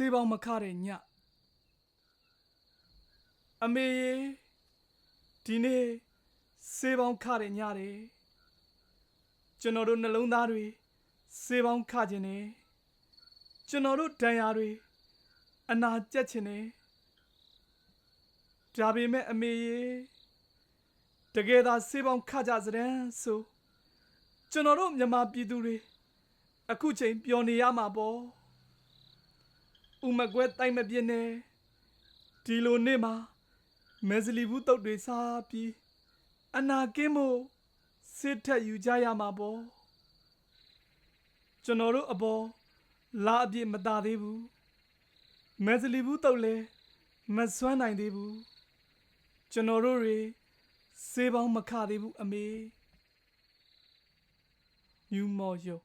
စေးပေါင်းမခတဲ့ညအမေရေဒီနေ့စေးပေါင်းခတဲ့ညတယ်ကျွန်တော်တို့နှလုံးသားတွေစေးပေါင်းခခြင်းနဲ့ကျွန်တော်တို့ဒဏ်ရာတွေအနာကျက်ခြင်းနဲ့ဒါပေမဲ့အမေရေတကယ်သာစေးပေါင်းခကြစတဲ့ဆိုကျွန်တော်တို့မြန်မာပြည်သူတွေအခုချိန်ပျော်နေရမှာပေါ့ ဥမကွဲတိုက်မပြင်းနဲ့ဒီလိုနေ့မှာမဲစလီဘူးတုတ်တွေစားပြီးအနာကင်းမို့စစ်ထက်ယူကြရမှာပေါ့ကျွန်တော်တို့အပေါ်လာအပြစ်မตาသေးဘူးမဲစလီဘူးတုတ်လည်းမစွမ်းနိုင်သေးဘူးကျွန်တော်တို့တွေစေးပေါင်းမခသေးဘူးအမေမြူမော်ယို